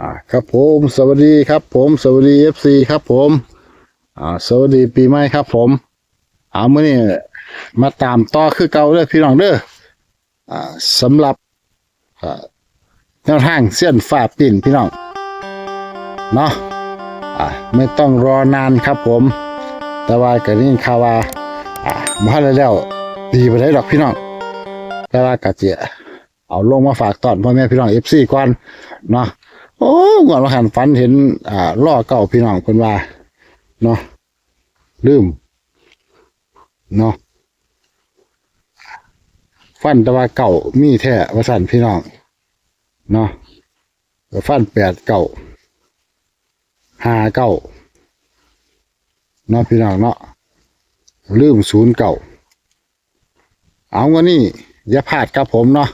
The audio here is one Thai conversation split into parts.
อ่าครับผมสวัสดีครับผมสวัสดีเอฟซีครับผมอ่าสวัสดีปีใหม่ครับผมเอาเมื่อนี้มาตามต่อคือเก่าเด้อพี่น้องเด้ออ่าสำหรับอ่าแนวทางเส้นฝ่าปิ่นพี่น้องเนาะอ่าไม่ต้องรอนานครับผม แต่ว่าก็นี่ข่าวว่าอ่ามาได้แล้วดีไปได้ดอกพี่น้องแต่ว่ากะเจียเอาลงมาฝากตอนพ่อแม่พี่น้องเอฟซีก่อนเนาะ โอ้ก่อนว่าหันฝันเห็น อ่าล่อเก่าพี่น้องคนว่า เนาะลืม เนาะฟันแต่ว่าเก่ามีแท้ว่าสั่นพี่น้อง เนาะฟันแปดเก่าห้าเก้าเนาะพี่น้องเนาะลืมศูนย์เก่า เอาวันนี้อย่าพลาดครับผมเนาะ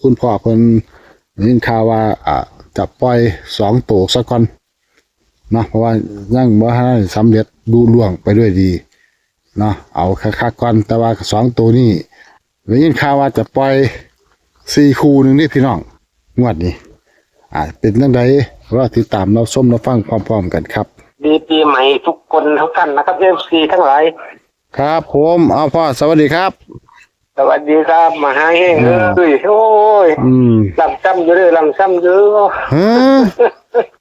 คุณพ่อเพิ่นยินข่าวว่าอ่า จะปล่อยสองตัวสักก่อนเนาะเพราะว่ายังบ่ทันได้สำเร็จดูล่วงไปด้วยดีเนาะเอาคักๆก่อนแต่ว่าสองตัวนี้ได้ยินข่าวว่าจะปล่อยสี่คู่หนึ่งนี่พี่น้องงวดนี้อ่าเป็นจังไดรอติดตามเราส้มเราฟังพร้อมๆกันครับดีปีใหม่ทุกคนทุกท่านนะครับเอฟซีทั้งหลาย ครับผมเอาพ่อสวัสดีครับ สวัสดีครับมาหาเฮงอ่าเอ้ยโอ้ยอืมลำซ้ำอยู่เลยลำซ้ำอยู่ฮะ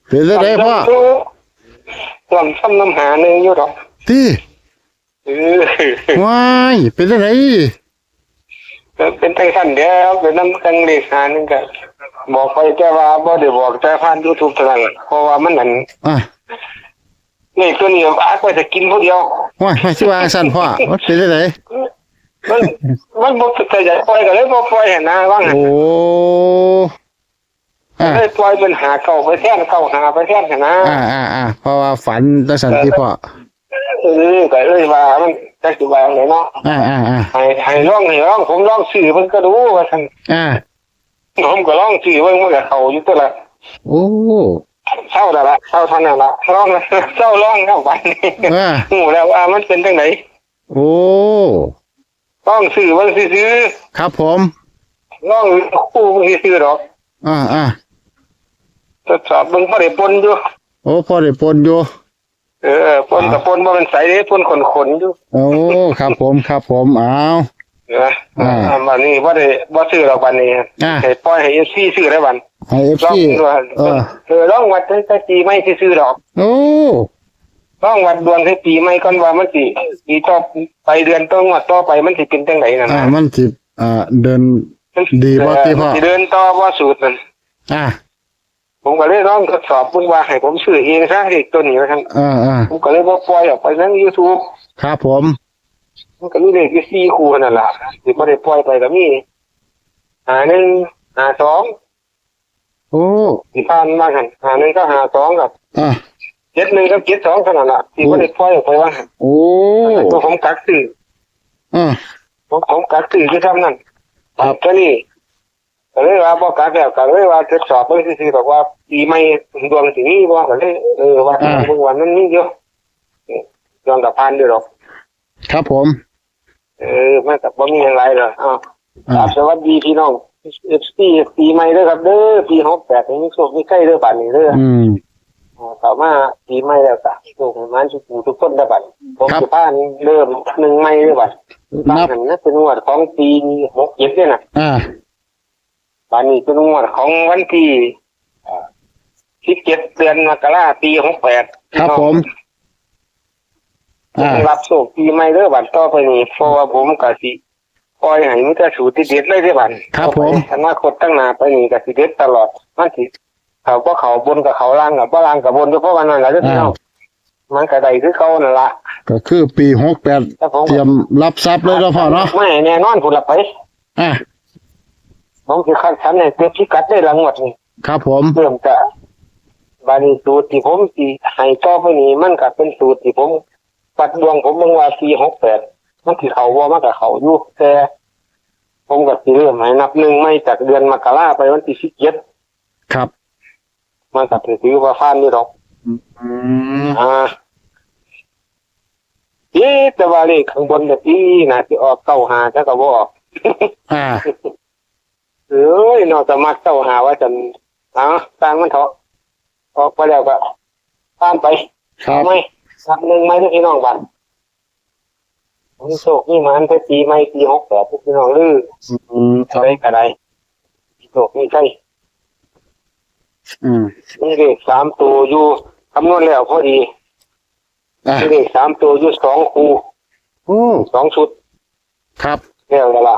เป็นจังไดพ่อลำซ้ำน้ำหาหนึ่งอยู่หรอกที่เออว้ายเป็นจังไดเป็นไททันเดียวเป็นน้ำกังเลขหาหนึ่งกันบอกไปแต่ว่าบ่ได้บอกแต่ผ่านยูทูบเท่านั้นเพราะว่ามันนั่นอะนี่ตัวนี้อาจจะกินผู้เดียวว้ายไม่สิว่าสั่นพ่อว่าเป็นจังได มันมันบ่แต่จะปล่อยก็เลยบ่ปล่อยเห็นนะว่างั้นโอ้อะเลยปล่อยเป็นหาเก่าไปแท่นเก่าหาไปแท่นเห็นนะอ่าอ่าอ่าเพราะว่าฝันจังสันที่พ่อเออก็เลยว่ามันจะสิว่าไงเนาะอ่าอ่าอ่าให้ให้ร้องให้ร้องผมร้องสื่อเพิ่นก็รู้ว่าท่านอ่าผมก็ร้องสื่อเพิ่นมันก็เข้าอยู่ตัวละโอ้เศร้าแล้วละเศร้าท่านั้นละร้องแล้วเศร้าร้องแล้ววันนี้อ่าหูแล้วว่ามันเป็นจังไดโอ้ ร้องสื่อเพิ่นซื่อครับผมๆร้องคู่เพิ่นซื่อๆดอกอ่าอ่าทดสอบเบิ่งบ่ได้ปนอยู่โอ้พ่อได้ปนอยู่เออปนกับปนบ่เป็นใสเด้ปนขนๆอยู่โอ้ครับผมครับผมเอาเอออ่าอ่าวันนี้บ่ได้บ่ซื้อหรอกวันนี้อ่าให้ปล่อยให้ FC ซื้อได้วันให้เอฟร้องซีตัวเออเออร้องวัดแต่ตีไม่ซื่อๆดอกโอ้ ต้องวัดดวงให้ปีใหม่ก่อนว่ามันสิปีต่อไปเดือนต่องวดต่อไปมันสิเป็นจังไดนั่นอ่านะมันสิอ่าเดินมันสิดีบ่ที่พ่อ สิเดินต่อว่าสูตรนั่นอ่าผมก็เลยลองทดสอบเพิ่งว่าให้ผมซื้อเองซะเด็กตัวนี้ว่าซั่นอ่าอ่าผมก็เลยบ่ปล่อยออกไปใน YouTube ครับผม มันก็มีเลขอยู่4คู่นั่นล่ะสิบ่ได้ปล่อยไปก็มีหาหนึ่งหาสองโอ้ที่ผ่านมาหั่นหาหนึ่งก็หาสองกับ อ่า เจ็ดหนึ่งกับเจ็ดสองเท่านั้นล่ะที่บ่ได้ปล่อยออกไปว่าหั่นโอ้ตัวผมกักซื้ออ่าผมผมกักซื้อคือทำนั่นครับก็นี่ก็เลยว่าบอกกักแล้วก็เลยว่าทดสอบเพิ่นซื่อๆบอกว่าปีใหม่ดวงสิมีบ่ก็เลยเออว่าอ่าเมื่อวันนั้นมีอยู่ดวงกับพันอยู่หรอกครับผม เออมันก็บ่มีอะไรหรอกอ้าวอ่าครับสวัสดีพี่น้องเอฟซีปีใหม่เด้อครับเด้อปี68นี่มีโชคมีไข่เด้อบัดนี้เด้ออืมอ่า เข้ามาปีใหม่แล้วก็โชคให้มันทุกผู้ทุกคนได้อบัดผมครับสิพาเริ่มหนึ่งใหม่เด้อบัดนับหันนะเป็นงวดของปี67เด้อน่ะอ่าตอนนี้เป็นงวดของวันที่สิบเจ็ดเดือนมกราปีหกแปดครับผมอ่ารับโชคปีใหม่เด้อบัตรต่อไปนี้เพราะว่าผมกะสิปล่อยให้มิตรสูตรที่เด็ดเลยเด้อบัตรครับผมอนาคตตั้งหน้าไปนี่กะสิเด็ดตลอดมันสิ เขาก็เขาบนกับเขาล่างกับบ่ล่างกับบนเพราะว่านั่นแหละเด้อพี่น้องมันก็ได้คือเขานั่นละก็คือปีหกแปดแต่ผมเตรียมรับทรัพย์เลยแล้วพ่อเนาะไม่แน่นอนคุณละไปอ่าผมสิคัดฉันในเต็มพิกัดได้ละงวดนี่ครับ ผมเริ่มจะบานีสูตรที่ผมสีให้ต่อไปนี้มันก็เป็นสูตรที่ผมปัดดวงผมเมื่อว่าปีหกแปดมันที่เขาว่ามันกับเขาอยู่แต่ผมก็สิเริ่มให้นับหนึ่งไม่จากเดือนมกราไปวันที่สิบเจ็ดครับ มันก็ถือว่าฟ้านนี่หรอกอืมอ่าเอ๊ะแต่ว่าเลขข้างบนแบบนี้นะที่ออกเก้าหาจะก็บออกอ่าเอ้ยนอกจากมักเก้าหาว่าจะเอาต่างมันเถอะออกไปแล้วก็ตามไปครับเอาไหมสักหนึ่งไหมทุกพี่น้องบันผมโชคนี่มันไปปีไม่ปีหกแปดทุกพี่น้องลืออืมคอะรับไรก็ได้โชคนี่ใช่ อืมมีเลขสามตัวอยู่คำนวณแล้วพอดีอะมีเลขสามตัวอยู่สองคู่โอ้สองชุดครับ แล้วแล้วล่ะ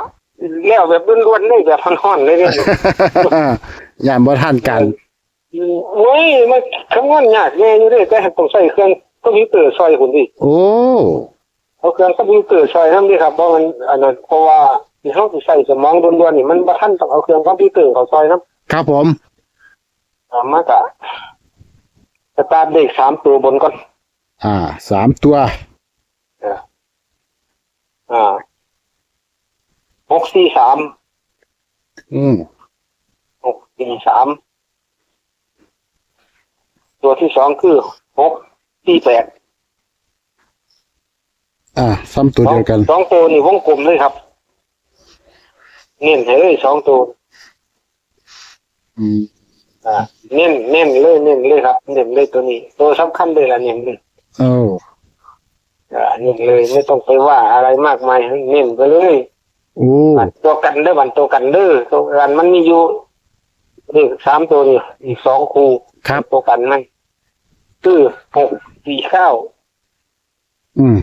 แล้วแบบล้วนๆเลยแบบพันๆเลยเนี่ย ยามบ่ทันกัน โอ้ยมันคำนวณยากแน่อยู่เลยแต่ต้องใช้เครื่องคอมพิวเตอร์ซอยคุณดิโอ้ เอาเครื่องคอมพิวเตอร์ซอยทำดิครับเพราะมันอันนั้นเพราะว่าที่เขาสิใส่สมองล้วนๆนี่มันบ่ทันต้องเอาเครื่องคอมพิวเตอร์เขาซอยนํครับผมอ่ามากะสตาร์ทเลขสามตัวบนก่อน อ่า สามตัว อ่าหกสี่สามอืมหกสี่สามตัวที่สองคือหกสี่แปดอ่าซ้ำตัวเดียวกัน สองตัวนี่วงกลมเลยครับเน้นให้เลยสองตัว อืม อ่าเน้นเน้นเลยเน้นเลยครับเน้นเลยตัวนี้ ตัวสำคัญเลยละเน้นเลยโอ้อ่าเน้นเลยไม่ต้องไปว่าอะไรมากมายเน้นไปเลยโอ้บันตัวกันเด้อบันตัวกันเด้อตัวกันมันมีอยู่เลขสามตัวนี่อีกสองคู่ครับตัวกันมันคือหกสี่เก้าอืม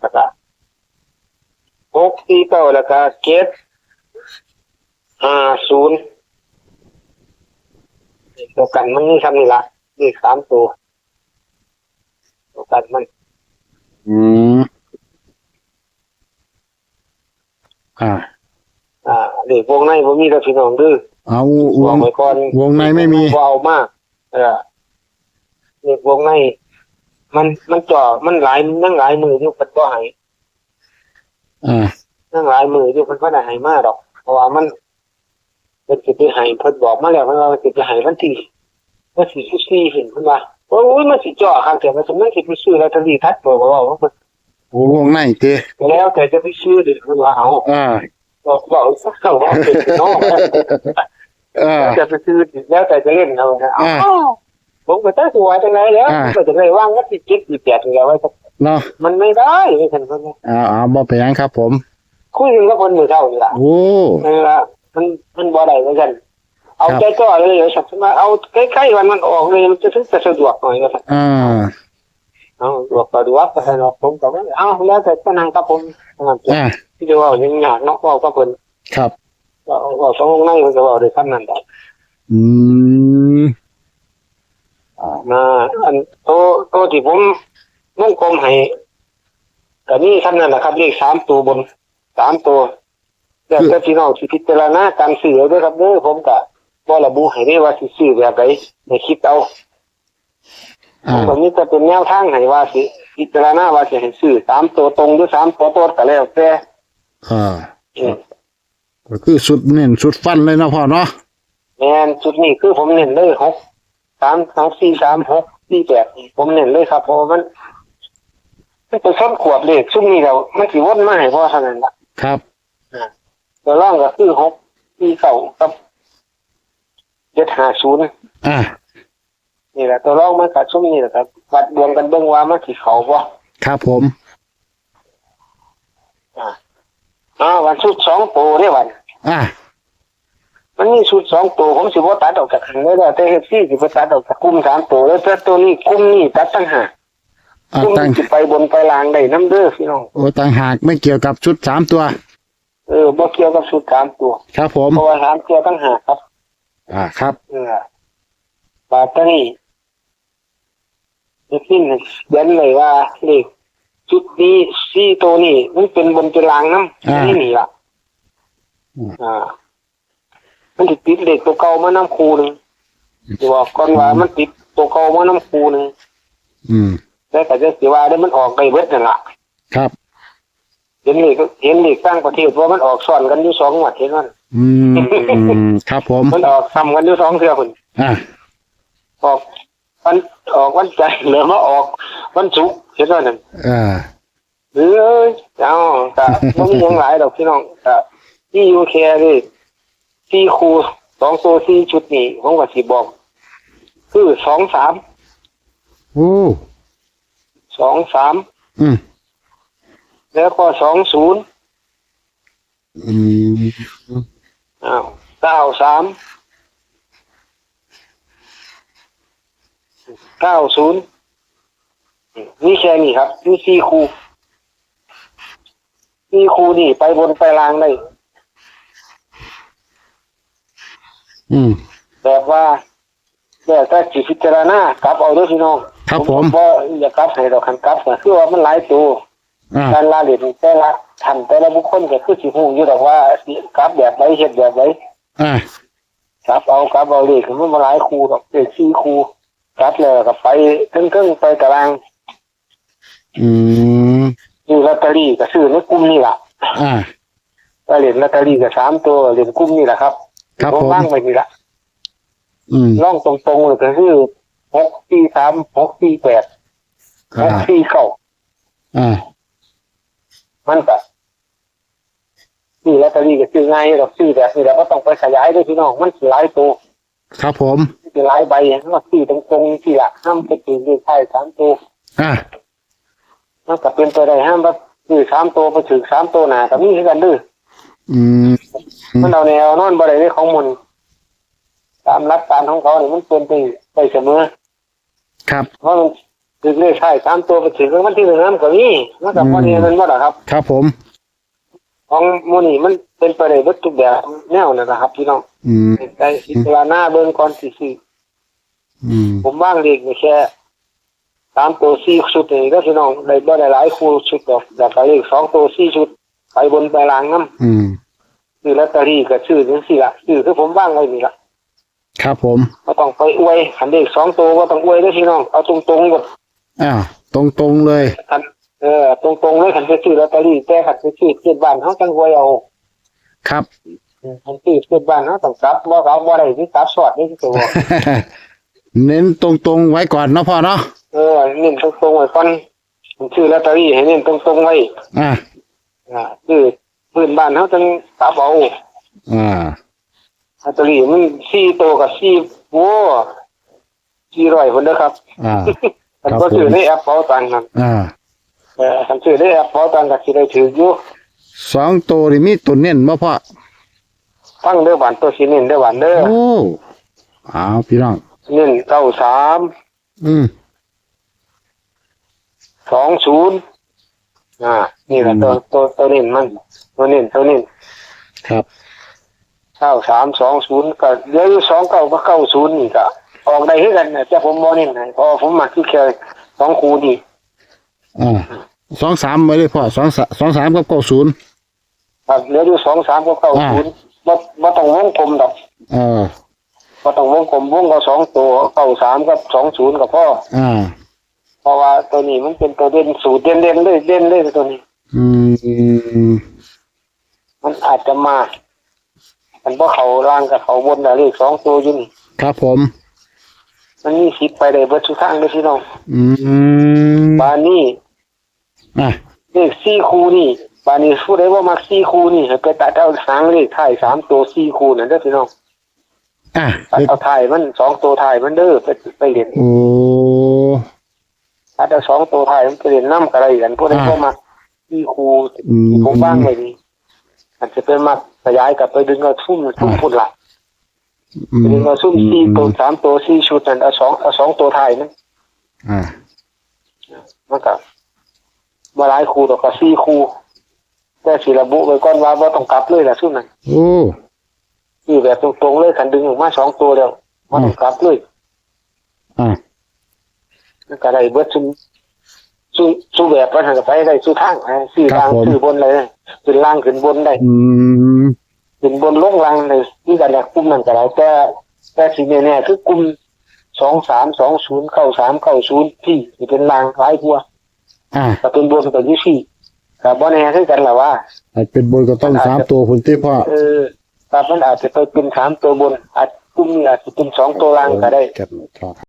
แล้วก็หกสี่เก้าแล้วก็เจ็ดห้าศูนย์ ตัวกันมันนี่ทำนี่ละเลขสามตัวตัวกันมัน อืมอ่า อ่าเลขวงในผมมีแต่พี่น้องดื้อเอาววงงไว้ก่อนวงในไม่มีบ่เอามาก เออเลขวงใน มันมันจ่อมันหลายนั่งหลายมืออยู่มันก็ใหายอ่านั่งหลายมืออยู่มันก็ได้ใหายมากดอก เพราะว่ามัน เป็นสิไปใหายเพิ่นบอกมาแล้วมันว่ามันสิไปใหายวันที่วันที่สิบสี่เห็นเพิ่นว่าโอ้ยมันสิจ่อครับแต่มันสมันสิไปซื้อลอตเตอรี่ทัดบอกว่าว่ามันโอ้วงในเตะแล้วแต่จะไปซื้อเดี๋ยวเพิ่นว่าเอาอ่าบอกบอกสักคำว่าเป็นน้องเออจะไปซื้อแล้วแต่จะเล่นเอานะเอาอ่าผมก็ตั้งตัวจังไรแล้วอ่าผมก็จะเลยว่างก็ติดจิตติดแปดอยู่แล้วว่าเนาะมันไม่ได้ไม่ทันคนนี้อ่าอ่าบ่ไปนหยังครับผม คุยกันกับคนมือเท่านี่ล่ะโอ้นั่นล่ะ มันมันบ่ได้เหมือนกัน เอาครับใจจ่อเลยเอาสักมาเอาใกล้ๆวันมันออกเลยมันจะถึงจะสะดวกหน่อยก็อ่าเอาสะดวกสะดวกก็ให้เราผมก็ว่าเอาแล้วแต่ก็นั่งกับผมนั่นอ่าที่จะว่ายังยากเนาะเว้ากับเพิ่นครับว่าว่าสององค์ในเพิ่นก็เว้าได้คำนั้นดอกอืมนะอันโตโตที่ผมวงกลมให้ก็มีคำนั้นแหละครับเลขสามตัวบนสามตัว แต่แต่พี่น้องสิพิจารณาการซื้อเอาด้วยครับเด้อผมก็บ่ระบุให้ได้ว่าสิซื้อแบบใดให้คิดเอาอ่าผมนี้จะเป็นแนวทางให้ว่าสิพิจารณาว่าจะให้ซื้อสามตัวตรงหรือสามตัวโตดก็แล้วแต่อ่าอืมก็คือสุดเน้นสุดฟันเลยเนาะพ่อเนาะแม่นจุดนี้คือผมเน้นเลยหกสามสองสี่สามหกสี่แปดผมเน้นเลยครับเพราะว่ามันมันเป็นส้นขวบเลขซุ่มนี้แล้วมันสิวนมาให้พ่อเท่านั้นละครับ ตัวร่องก็คือหกสี่เก้ากับเจ็ดห้าศูนย์อ่านี่แหละตัวร่องมันกับซุ่มนี่แหละครับวัดดวงกันเบิ่งว่ามันสิเขาบ่ครับผมอ่าวันชุดสองตัวเด้วันอ่ามันมีชุดสองตัวผมสิบ่ตัดออกจากขันได้แล้วแต่เฮ็ดซี่สิบ่ตัดออกจากกลุ่มสามตัวแล้วแต่ตัวนี้กลุ่มนี้ตัดตั้งหากอ่ากลุ่มตั้งนี้สิไปบนไปล่างได้น้ำเด้อพี่น้องโอ้ตั้งหากไม่เกี่ยวกับชุดสามตัว เออบ่เกี่ยวกับชุดสามตัวครับผมเพราะว่าสามตัวตั้งหากครับ อ่าครับ เออบาตานี่จะขึ้นเขียนเลยว่าเลขชุดนี้ซี่ตัวนี้มันเป็นบนเป็นล่างน้ำอ่านี่นี่ล่ะอืมอ่า มันติดติดเลขตัวเก่ามาน้ำคูหนึงจะบอกก่อนว่ามันติดตัวเก่ามาน้ำคูหนึงอืมแล้วแต่จะสิว่าได้มันออกไปเบิดนั่นล่ะครับ เห็นเลขเห็นเลขตั้งประเทศว่ามันออกซ้อนกันอยู่สองหมวดเห็นมันอืมครับผม มันออกซ้ำกันอยู่สองเทื่อคนอ่าออกวันออกวันใจเหลือมาออกวันศุกร์เห็นว่านั่นอ่าหรือเอ้ยเอาแต่ไม่มีหยังหลายดอกพี่น้องแต่ที่ยูเคเลยที่ครูสองตัวที่ชุดนี้ผมก็สิบอก คือสองสามโอ้สองสามอืม แล้วก็สองศูนย์อืมอ้าวเก้าสามเก้าศูนย์นี่แค่นี้ครับนี่สี่คูสี่คูนี่ไปบนไปล่างได้อืมแบบว่าแบบถ้าจิตพิจารณากลับเอาด้วยพี่น้องครับผมว่าอย่ากลับให้ดอกคันกลับก็คือว่ามันหลายตัว อ่าการลาเหรียญแต่ละท่านแต่ละบุคคลก็คือสิฮู้อยู่ดอกว่ากลับแบบไหนเฮ็ดแบบไหนอ่ากลับเอากลับเอาเลขมันมาหลายคู่ดอกเลขสี่คู่กลับแล้วก็ไปครึ่งๆไปตารางอืมซื้อลอตเตอรี่ก็ซื้อในกลุ่มนี่ล่ะอ่าก็เหรียญลอตเตอรี่ก็สามตัวเหรียญกลุ่มนี่แหละครับครับผมผมว่างไว้นี่ล่ะอืมร่องตรงๆเลยก็คือหกสี่สามหกสี่แปดหอ่ากสี่เก้าอ่า มันก็ซื้อลอตเตอรี่ก็ซื้อง่ายดอกซื้อแบบนี้แล้วก็ต้องไปขยายด้วยพี่น้องมันสิหลายตัวครับผมสิหลายใบก็ซื้อตรงๆที่ละห้ามไปถือเลขท้ายสามตัวอ่ามันก็เป็นไปได้ห้ามว่าซื้อสามตัวไปถือสามตัวหนาก็มีคือกันเด้ออืมมันเอาแนวนอนบ่ได้ในของมันตามหลักการของเขาเนี่ยมันเป็นไปไปเสมอ ครับเพราะมัน ถือเลขท้ายสามตัวไปถือรางวันที่หนึ่งน้ำก็มีมันกับวันนี้มันบ่ล่ะครับ ครับผม ของโมนี่มันเป็นไปได้เบิดทุกแบบแนวนั่นนะครับ พี่น้องอืมได้อิจารณาเบิ่งก่อนสิซื้ออืมผมว่างเลขนี่แค่สามตัวสี่ชุดนี่ก็พี่น้องได้บ่ได้หลายคู่ชุดดอกแต่ก็เลขสองตัวสี่ชุดไปบนไปล่างน้ำอืมซื้อลอตเตอรี่ก็ซื้อจังซี่ล่ะซื้อคือผมว่างไว้นี่ล่ะครับผมบ่ต้องไปอวยคันเลขสองตัวบ่ต้องอวยเด้อพี่น้องเอาตรงๆหมด อ่าตรงตรงๆเลยคันเออตรงๆเลยคันไปซื้อลอตเตอรี่แต่คันไปซื้อเจ็ดบ้านเฮาจังอวยเอาครับคันซื้อเจ็ดบ้านเฮาต้องกลับบ่กลับบ่ได้สิกลับสอดนี่คือว่าเน้นตรงตรงๆไว้ก่อนเนาะพ่อเนาะเออเน้นตรงๆไว้ก่อนคันซื้อลอตเตอรี่ให้เน้นตรงๆไว้อ่าอ่าคือพื้นบ้านเขาจังกลับเอาอ่าลอตเตอรี่มันสี่ตัวกับสี่โว้สี่ร้อยคนเด้อครับ อ่า คันครับก็ซื้อผมในแอปเป๋าตังค์นั่นอ่าเออคันซื้อในแอปเป๋าตังค์ก็สิได้ถืออยู่สองตัวนี่มีตัวเน้นบ่พ่อฟังเด้อบ้านตัวสิเน้นเด้อบ้านเด้อโอ้อ้าวพี่น้องเน้นเก้าสามอืมสองศูนย์อ่า นี่แหละตัวตัวตัวเน้นมันตัวเน้นตัวเน้นครับเก้าสามสองศูนย์ก็เหลืออยู่สองเก้าก็เก้าศูนย์นี่ก็ ออกได้คือกันนะแต่ผมบ่เน้นให้เพราะว่าผมมักที่แค่สองคูนี่อ่าสองสามไว้เลยพ่อสองสสองสามกับเก้าศูนย์ครับเหลืออยู่สองสามก็เก้าศูนย์บ่บ่ต้องวงกลมดอกเออบ่ต้องวงกลมวงก็สองตัวเก้าสามกับสองศูนย์ก็พออ่าเพราะว่าตัวนี้มันเป็นตัวเด่นสูตรเด่นเด่นๆเลยเด่นเลยตัวนี้ อืมมันอาจจะมา มันบ่เขาล่างกับเขาบนแต่เลขสองตัวอยู่นี่ครับผม มันมีสิทธิ์ไปได้เบิดทุกทางเลยพี่น้องอืมบานนี้อะเลขสี่คู่นี่บานนี้ผู้ใดว่ามักสี่คู่นี่ให้ไปตัดเอาหางเลขท้ายสามตัวสี่คู่นั่นเด้อพี่น้องอะตัดเอาท้ายมันสองตัวท้ายมันเด้อไปไปเรียนโอ้ตัดเอาสองตัวท้ายมันไปเรียนน้ำกระไรกันผู้ใดว่ามักสี่คู่อืมที่ผมบ้างไว้นี่อาจจะเป็นมักขยายกลับไปดึงเอาทุ่มทุ่มพุ่นละ อืมดึงเอาซุ่มสี่ตัวสามตัวสี่ชุดนั่นเอาสองเอาสองตัวท้ายนั่นอ่ามันก็มาหลายคู่ดอกก็สี่คู่แต่สิระบุไว้ก่อนว่าบ่ต้องกลับเลยล่ะซุ่มนั้นโอ้คือแบบตรงๆเลยคันดึงออกมาสองตัวแล้วบ่ต้องกลับเลยอ่ามันก็ได้เบิดซุ่มสู้สู้แบบว่าทางก็ไปได้สู้ทางอ่าซื้อล่างซื้อบนเลยขึ้นล่างขึ้นบนได้ อืม ขึ้นบนลงล่างเลยนี่ก็แหละกลุ่มนั้นก็ได้แต่แต่สิ่งแน่ๆคือกลุ่มสองสามสองศูนย์เข้าสามเข้าศูนย์ที่สิเป็นล่างหลายกว่าอ่าก็เป็นบนก็อยู่สี่ก็บ่แน่คือกันล่ะว่าอาจเป็นบนก็ต้องสามตัวคุณที่พ่อเออครับมันอาจจะไปเป็นสามตัวบนอาจกลุ่มนี้อาจจะเป็นสองตัวล่างก็ได้กันครับ